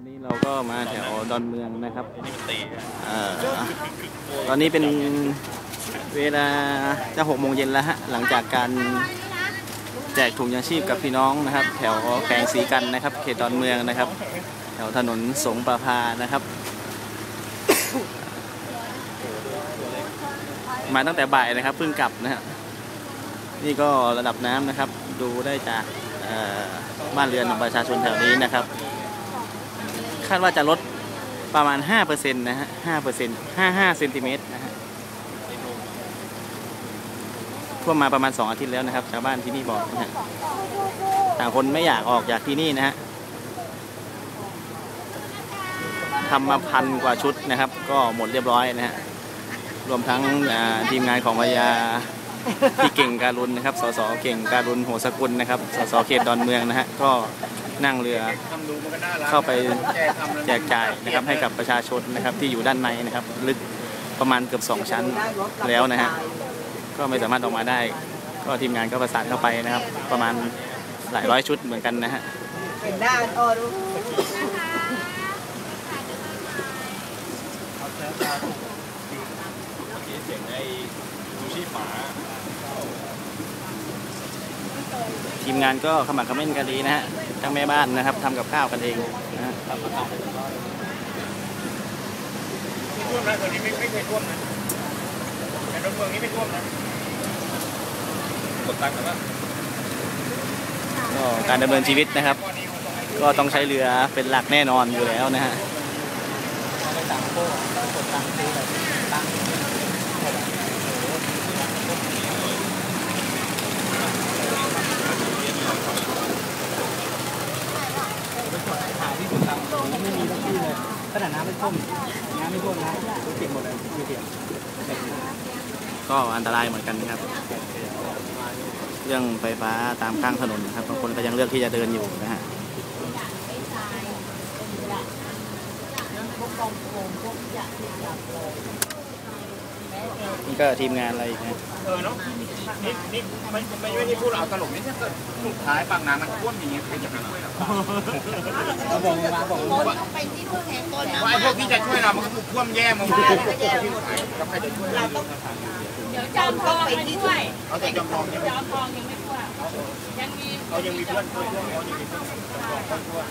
วันนี้เราก็มาแถวดอนเมืองนะครับนี่มันตีเอ่อตอนนี้เป็นเวลาจะหกโมงเย็นแล้วฮะหลังจากการแจกถุงยางชีพกับพี่น้องนะครับ แถวแขวงศรีกันนะครับ เขตดอนเมืองนะครับ แถวถนนสงประพานะครับ มาตั้งแต่บ่ายนะครับเพิ่งกลับนะฮะนี่ก็ระดับน้ำนะครับ ดูได้จากเอ่อบ้านเรือนของประชาชนแถวนี้นะครับ คาดว่าจะลดประมาณ 5%นะฮะ 5% 55เซนติเมตรนะฮะท่วมมาประมาณ 2 อาทิตย์แล้วนะครับ ชาวบ้านที่นี่บอกนะฮะต่างคนไม่อยากออกจากที่นี่นะฮะทำมาพันกว่าชุดนะครับ ก็หมดเรียบร้อยนะฮะ รวมทั้งทีมงานของพยาพี่เก่งการุณนะครับ สสเก่งการุณโหสกุลนะครับ สสเขตดอนเมืองนะฮะ ก็ นั่งเรือเข้าไปแจกจ่ายนะครับให้กับประชาชนนะครับที่อยู่ด้านในนะครับลึกประมาณเกือบ 2 ชั้นแล้วนะฮะก็ไม่สามารถออกมาได้ ก็ทีมงานก็ประสานเข้าไปนะครับ ประมาณหลายร้อยชุดเหมือนกันนะฮะเห็นหน้าโอ้ดูเสียงไอ้ดูชีพหมาทีมงานก็ขมักขม้นกันดีนะฮะ ทั้งแม่บ้านนะครับทำกับข้าวกันเองนะท่วมนะคนนี้ไม่ไม่เคยท่วมนะแต่รถเมืองนี้ไม่ท่วมนะกดตังค์กันว่าก็การดำเนินชีวิตนะครับ ก็ต้องใช้เรือเป็นหลักแน่นอนอยู่แล้วนะฮะ ไม่มีทั้งที่เลย ขนาดน้ำไม่ท่วมน้ำไม่ท่วมนะรถติดหมดเลยไม่เสียงก็อันตรายเหมือนกันนะครับ เรื่องไฟฟ้าตามข้างถนนนะครับบางคนก็ยังเลือกที่จะเดินอยู่นะฮะ นี่ก็ทีมงานอะไรอีกนะเออเนาะนี่นี่ไม่ไม่ไม่ได้พูดเอาตลกนี่ถ้าเกิดสุดท้ายบางนามันท่วมอย่างเงี้ยใครจะไปช่วยเราเราบอกมาบอกว่าว่าไอ้พวกที่จะช่วยเรามันก็ถูกท่วมแย่หมดเลยแล้วใครจะช่วยเราเดี๋ยวจอมทองไปด้วยเอาแต่จำลองจอมทองยังไม่ท่วยังมีเขายังมีเพื่อนช่วยเขายังมีเพื่อนจำลองเขาช่วย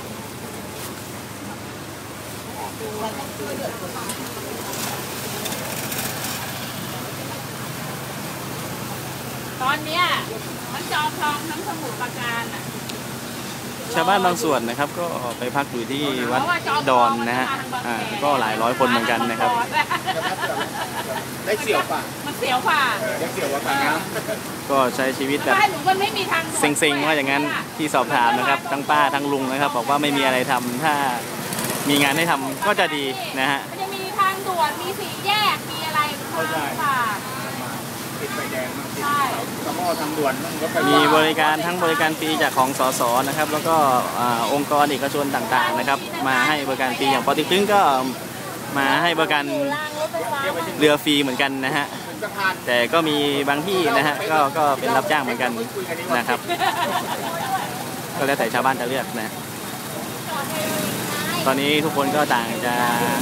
ตอนเนี้ยทั้งจอมทองทั้งสมุทรปราการอะชาวบ้านบางส่วนนะครับ ก็ไปพักอยู่ที่วัดเพราะว่าจอมดทองนมันะฮะมาทางบางอ่าแคก็หลายร้อยคนเหมือนกันนะครับ ได้เสี่ยวป่ะมันเสียวกว่าได้เสี่ยวว่าป่ะนะก็ใช้ชีวิตแบบบ้านหนูมันไม่มีทางด่วนเซ็งๆว่าอย่างนั้นที่สอบถามนะครับ ทั้งป้าทั้งลุงนะครับ บอกว่าไม่มีอะไรทำถ้ามีงานให้ทำก็จะดีนะฮะ มันจะมีทางด่วนมีสี่แยกมีอะไรค่ะติด ไฟแดงมั่งติดเสาตะหม้อทางด่วนมั่งรถไฟฟ้ามีบริการทั้งบริการฟรีจากของสสนะครับ แล้วก็อ่าองค์กรเอกชนต่างๆนะครับ มาให้บริการฟรีอย่างปอติกตึงก็มาให้บริการรางรถไฟฟ้าเรือฟรีเหมือนกันนะฮะ สะพานแต่ก็มีบางที่นะฮะก็ก็เป็นรับจ้างเหมือนกันนะครับ ก็แล้วแต่ชาวบ้านจะเลือกนะ ตอนนี้ทุกคนก็ต่างจะ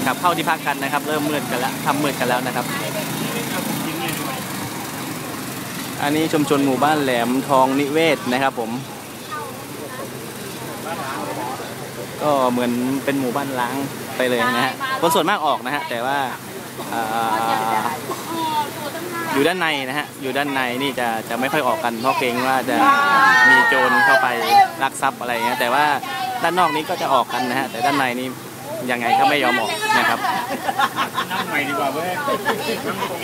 กลับเข้าที่พักกันนะครับ เริ่มมืดกันแล้วทำมืดกันแล้วนะครับ อันนี้ชุมชนหมู่บ้านแหลมทองนิเวศนะครับผม ก็เหมือนเป็นหมู่บ้านล้างไปเลยนะฮะคนส่วนมากออกนะฮะแต่ว่าอยู่ด้านในนะฮะอยู่ด้านในนี่จะจะไม่ค่อยออกกันเพราะเกรงว่าจะมีโจรเข้าไปลักทรัพย์อะไรเงี้ยแต่ว่าด้านนอกนี้ก็จะออกกันนะฮะแต่ด้านในนี่ ยังไงก็ไม่ยอมออกนะครับนั่งใหม่ดีกว่าเว้ย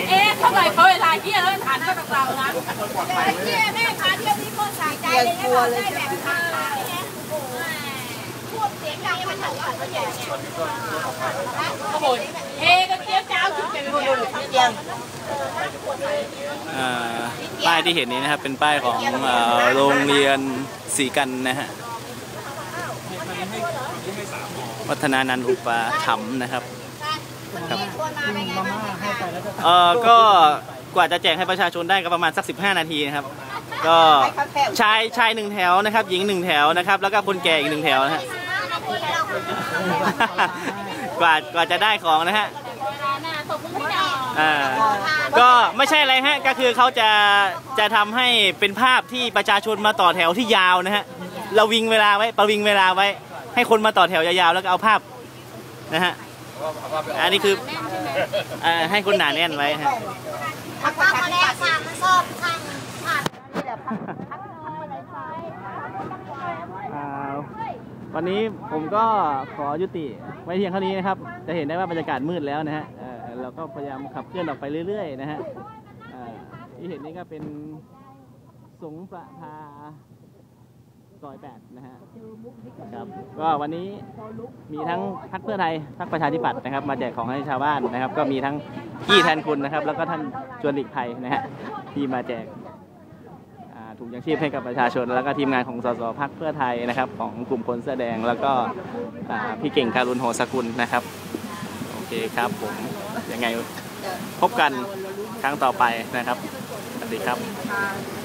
เอ๊ะเท่าไหร่เขาเวลาเที่ยแล้วฐานก็กับเรานะเที่ยแม่ขาเที่ยวที่พ่อสายใจเลยกลัวเลยใช่ไหมโอ้โหเฮก็เจี๊ยบเจ้าจุดเป็นดูดูดูเตียงอ่าป้ายที่เห็นนี้นะครับเป็นป้ายของเอ่อโรงเรียนศรีกันนะฮะ วัฒนานันท์อุปถัมภ์นะครับครับมาม่าให้ไปแล้วจะเอ่อก็กว่าจะแจกให้ประชาชนได้ก็ประมาณสัก 15 นาทีนะครับ ก็ชายชายหนึ่งแถวนะครับ หญิงหนึ่งแถวนะครับ แล้วก็คนแก่อีกหนึ่งแถวนะฮะเกว่ากว่าจะได้ของนะฮะเวลาหน้าตกมึงไม่ได้ออกอ่าก็ไม่ใช่อะไรฮะก็คือเขาจะจะทำให้เป็นภาพที่ประชาชนมาต่อแถวที่ยาวนะฮะเราวิงเวลาไว้ประวิงเวลาไว้ ให้คนมาต่อแถวยาวๆแล้วก็เอาภาพนะฮะอันนี้คืออ่าให้คนหนาแน่นไว้ฮะพักมาแล้วค่ะมันชอบข้างผ่านนี่แหละพักวันนี้ผมก็ขอยุติไว้เพียงเท่านี้นะครับ จะเห็นได้ว่าบรรยากาศมืดแล้วนะฮะเราก็พยายามขับเคลื่อนออกไปเรื่อยๆนะฮะที่เห็นนี่ก็เป็นสงประพา ซอยแปดนะฮะครับก็วันนี้มีทั้งพรรคเพื่อไทยพรรคประชาธิปัตย์นะครับ มาแจกของให้ชาวบ้านนะครับ ก็มีทั้งกี้แทนคุณนะครับ แล้วก็ท่านชวนหลีกภัยนะฮะที่มาแจกอ่าถุงยังชีพให้กับประชาชน แล้วก็ทีมงานของสสพักเพื่อไทยนะครับ ของกลุ่มคนเสื้อแดงแล้วก็อ่าพี่เก่งการุณโหสกุลนะครับโอเคครับผมยังไงพบกันครั้งต่อไปนะครับสวัสดีครับค